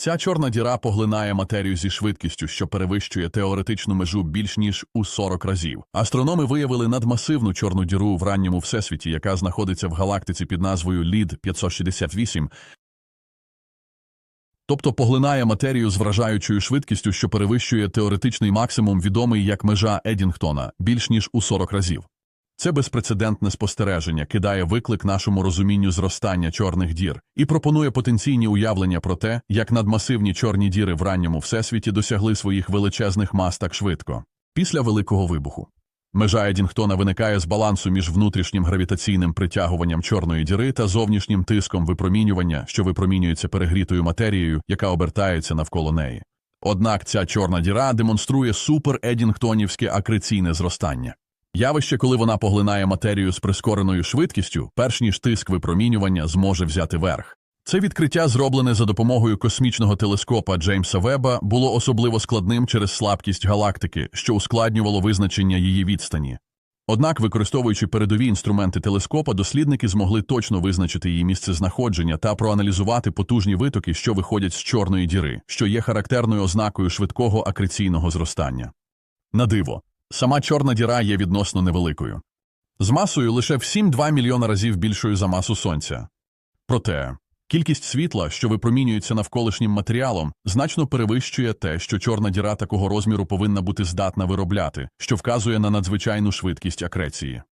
Ця чорна діра поглинає матерію зі швидкістю, що перевищує теоретичну межу більш ніж у 40 разів. Астрономи виявили надмасивну чорну діру в ранньому всесвіті, яка знаходиться в галактиці під назвою Лід 568, тобто поглинає матерію з вражаючою швидкістю, що перевищує теоретичний максимум, відомий як межа Едінгтона, більш ніж у 40 разів. Це безпрецедентне спостереження кидає виклик нашому розумінню зростання чорних дір і пропонує потенційні уявлення про те, як надмасивні чорні діри в ранньому всесвіті досягли своїх величезних мас так швидко. Після Великого вибуху. Межа Едінгтона виникає з балансу між внутрішнім гравітаційним притягуванням чорної діри та зовнішнім тиском випромінювання, що випромінюється перегрітою матерією, яка обертається навколо неї. Однак ця чорна діра демонструє супер-едінгтонівське акреційне зростання. Явище, коли вона поглинає матерію з прискореною швидкістю, перш ніж тиск випромінювання зможе взяти верх. Це відкриття, зроблене за допомогою космічного телескопа Джеймса Веба, було особливо складним через слабкість галактики, що ускладнювало визначення її відстані. Однак, використовуючи передові інструменти телескопа, дослідники змогли точно визначити її місце знаходження та проаналізувати потужні витоки, що виходять з чорної діри, що є характерною ознакою швидкого акреційного зростання. На диво, сама чорна діра є відносно невеликою. З масою лише в 7-2 мільйона разів більшою за масу Сонця. Проте, кількість світла, що випромінюється навколишнім матеріалом, значно перевищує те, що чорна діра такого розміру повинна бути здатна виробляти, що вказує на надзвичайну швидкість акреції.